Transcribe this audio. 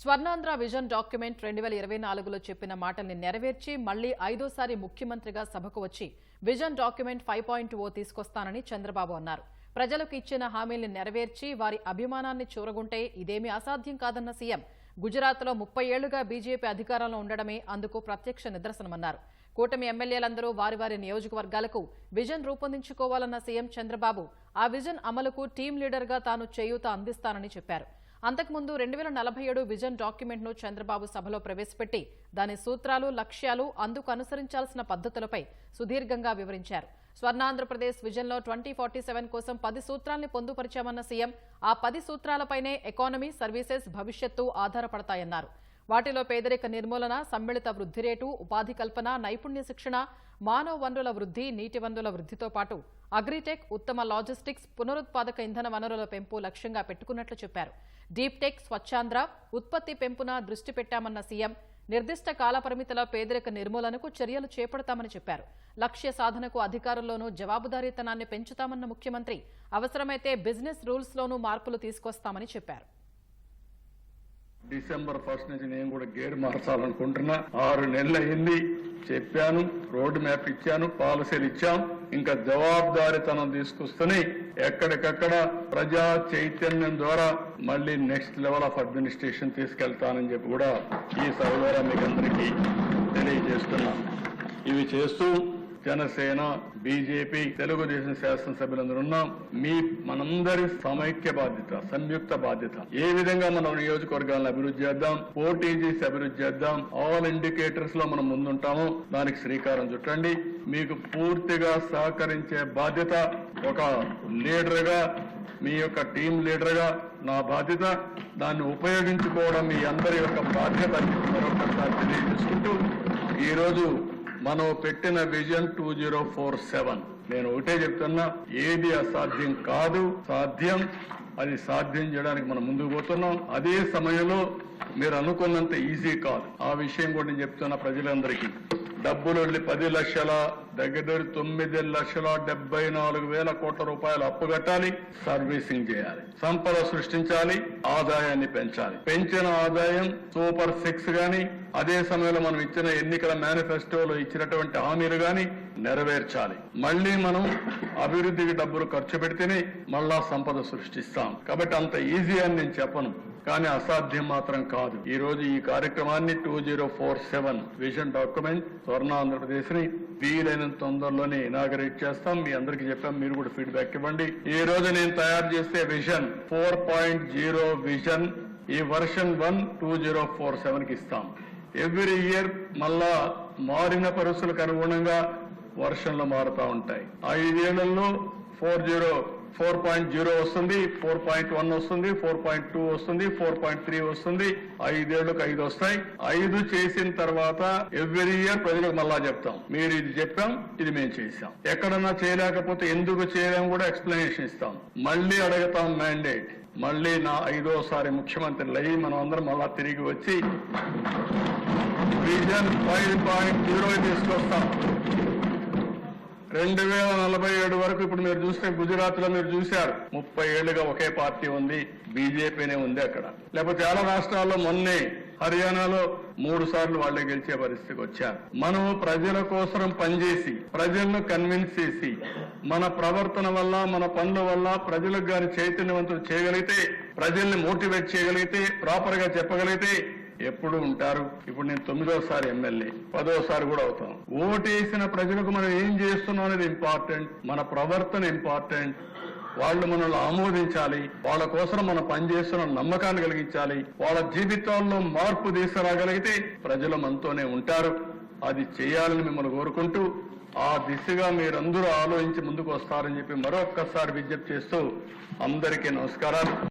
Swarnandhra vision document రెండు వేల ఇరవై నాలుగులో చెప్పిన మాటల్ని నెరవేర్చి మళ్ళీ ఐదోసారి ముఖ్యమంత్రిగా సభకు వచ్చి vision document five point o తీసుకొస్తానని చంద్రబాబు అన్నారు. ప్రజలకు ఇచ్చిన హామీల్ని నెరవేర్చి వారి అభిమానాన్ని చూరగుంటే ఇదేమీ అసాధ్యం కాదన్న సీఎం గుజరాత్లో ముప్పై ఏళ్ళుగా బీజేపీ అధికారంలో ఉండడమే అందుకు ప్రత్యక్ష నిదర్శనమన్నారు. కూటమి ఎమ్మెల్యేలందరూ వారి వారి నియోజకవర్గాలకు విజన్ రూపొందించుకోవాలన్న సీఎం చంద్రబాబు ఆ విజన్ అమలుకు టీం లీడర్గా తాను చేయూత అందిస్తానని చెప్పారు. అంతకుముందు రెండు వేల నలభై ఏడు విజన్ డాక్యుమెంట్ను చంద్రబాబు సభలో ప్రవేశపెట్టి దాని సూత్రాలు లక్ష్యాలు అందుకు అనుసరించాల్సిన పద్ధతులపై సుదీర్ఘంగా వివరించారు. స్వర్ణాంధ్రప్రదేశ్ విజన్లో ట్వంటీ ఫార్టీ సెవెన్ కోసం పది సూత్రాల్ని పొందుపరిచామన్న సీఎం ఆ పది సూత్రాలపైనే ఎకానమీ సర్వీసెస్ భవిష్యత్తు ఆధారపడతాయన్నారు. వాటిలో పేదరిక నిర్మూలన సమ్మిళిత వృద్ధి రేటు ఉపాధి కల్పన నైపుణ్య శిక్షణ మానవ వనరుల వృద్ధి నీటి వనరుల వృద్ధితో పాటు అగ్రిటెక్ ఉత్తమ లాజిస్టిక్స్ పునరుత్పాదక ఇంధన వనరుల పెంపు లక్ష్యంగా పెట్టుకున్నట్లు చెప్పారు. డీప్ టెక్ స్వచ్ఛాంధ్ర ఉత్పత్తి పెంపున దృష్టి పెట్టామన్న సీఎం నిర్దిష్ట కాలపరిమితిలో పేదరిక నిర్మూలనకు చర్యలు చేపడతామని చెప్పారు. లక్ష్య సాధనకు అధికారుల్లోనూ జవాబుదారీతనాన్ని పెంచుతామన్న ముఖ్యమంత్రి అవసరమైతే బిజినెస్ రూల్స్లోనూ మార్పులు తీసుకొస్తామని చెప్పారు. డిసెంబర్ ఫస్ట్ నుంచి నేను కూడా గేర్ మార్చాలనుకుంటున్నా. ఆరు నెలలు అయింది. చెప్పాను రోడ్ మ్యాప్ ఇచ్చాను పాలసీలు ఇచ్చాం. ఇంకా జవాబుదారితనం తీసుకొస్తూనే ఎక్కడికక్కడ ప్రజా చైతన్యం ద్వారా మళ్ళీ నెక్స్ట్ లెవెల్ ఆఫ్ అడ్మినిస్ట్రేషన్ తీసుకెళ్తానని చెప్పి కూడా ఈ సభ ద్వారా మీకు అందరికీ తెలియజేస్తున్నా. ఇవి చేస్తూ జనసేన బీజేపీ తెలుగుదేశం శాసనసభ్యులందరూ ఉన్నాం మీ మనందరి సమైక్య బాధ్యత సంయుక్త బాధ్యత. ఏ విధంగా మనం నియోజకవర్గాలను అభివృద్ధి చేద్దాం పోటీ చేసి అభివృద్ధి చేద్దాం ఆల్ ఇండికేటర్స్లో మనం ముందుంటాము దానికి శ్రీకారం చుట్టండి. మీకు పూర్తిగా సహకరించే బాధ్యత ఒక లీడర్గా మీ యొక్క టీం లీడర్గా నా బాధ్యత. దాన్ని ఉపయోగించుకోవడం మీ అందరి యొక్క బాధ్యత మరొకసారి తెలియజేసుకుంటూ ఈ రోజు మనం పెట్టిన vision two zero four seven. నేను ఒకటే చెప్తున్నా ఏది అసాధ్యం కాదు సాధ్యం అది సాధ్యం చేయడానికి మనం ముందుకు పోతున్నాం. అదే సమయంలో మీరు అనుకున్నంత ఈజీ కాదు. ఆ విషయం కూడా నేను చెప్తున్నా ప్రజలందరికీ. డబ్బులు వెళ్ళి పది లక్షల దగ్గర దగ్గర తొమ్మిది లక్షల డెబ్బై నాలుగు వేల కోట్ల రూపాయలు అప్పు కట్టాలి సర్వీసింగ్ చేయాలి. సంపద సృష్టించాలి ఆదాయాన్ని పెంచాలి. పెంచిన ఆదాయం సూపర్ సిక్స్ గాని అదే సమయంలో మనం ఇచ్చిన ఎన్నికల మేనిఫెస్టోలో ఇచ్చినటువంటి హామీలు గాని నెరవేర్చాలి. మళ్ళీ మనం అభివృద్ధికి డబ్బులు ఖర్చు పెడితేనే మళ్ళా సంపద సృష్టిస్తాం. కాబట్టి అంత ఈజీ అని నేను చెప్పను. కానీ అసాధ్యం మాత్రం కాదు. ఈ రోజు ఈ కార్యక్రమాన్ని two zero four seven vision document Swarna ఆంధ్రప్రదేశ్ని వీలైనంత తొందరలోనే ఇనాగరేట్ చేస్తాం. మీ అందరికీ చెప్పాం మీరు కూడా ఫీడ్బ్యాక్ ఇవ్వండి. ఈ రోజు నేను తయారు చేసే vision four point zero vision ఈ version one two zero four సెవెన్కి ఇస్తాం. ఎవ్రీ ఇయర్ మళ్ళా మారిన పరిస్థితులకు అనుగుణంగా వర్షన్లు మారుతా ఉంటాయి. ఐదేళ్ళలో four zero four point zero వస్తుంది ఫోర్ పాయింట్ వన్ వస్తుంది ఫోర్ పాయింట్ టూ వస్తుంది ఫోర్ పాయింట్ త్రీ వస్తుంది ఐదేళ్ళకు ఐదు వస్తాయి. ఐదు చేసిన తర్వాత ఎవ్రీ ఇయర్ ప్రజలకు మళ్ళా చెప్తాం. మీరు ఇది చెప్పాం ఇది మేము చేశాం. ఎక్కడన్నా చేయలేకపోతే ఎందుకు చేయలేం కూడా ఎక్స్ప్లెనేషన్ ఇస్తాం. మళ్ళీ అడుగుతాం మ్యాండేట్. మళ్ళీ నా ఐదోసారి ముఖ్యమంత్రులు అయ్యి మనం అందరం మళ్ళా తిరిగి వచ్చి విజన్ ఫైవ్ పాయింట్ జీరో తీసుకొస్తాం. రెండు వేల నలభై ఏడు వరకు ఇప్పుడు మీరు చూస్తే గుజరాత్లో మీరు చూశారు. ముప్పై ఏళ్ళుగా ఒకే పార్టీ ఉంది బీజేపీనే ఉంది అక్కడ. లేకపోతే చాలా రాష్ట్రాల్లో మొన్నే హర్యానాలో మూడు సార్లు వాళ్ళే గెలిచే పరిస్థితికి వచ్చారు. మనం ప్రజల కోసం పనిచేసి ప్రజలను కన్విన్స్ చేసి మన ప్రవర్తన వల్ల మన పనుల వల్ల ప్రజలకు గాని చైతన్యవంతులు చేయగలిగితే ప్రజల్ని మోటివేట్ చేయగలిగితే ప్రాపర్గా చెప్పగలిగితే ఎప్పుడు ఉంటారు? ఇప్పుడు నేను తొమ్మిదోసారి ఎమ్మెల్యే పదోసారి కూడా అవుతాం. ఓటేసిన ప్రజలకు మనం ఏం చేస్తున్నాం అనేది ఇంపార్టెంట్ మన ప్రవర్తన ఇంపార్టెంట్ వాళ్ళు మనల్ని ఆమోదించాలి వాళ్ళ కోసం మనం పనిచేస్తున్న నమ్మకాన్ని కలిగించాలి వాళ్ళ జీవితాల్లో మార్పు తీసుకురాగలిగితే ప్రజలు మనతోనే ఉంటారు. అది చేయాలని మిమ్మల్ని కోరుకుంటూ ఆ దిశగా మీరందరూ ఆలోచించి ముందుకు వస్తారని చెప్పి మరొక్కసారి విజ్ఞప్తి చేస్తూ అందరికీ నమస్కారాలు.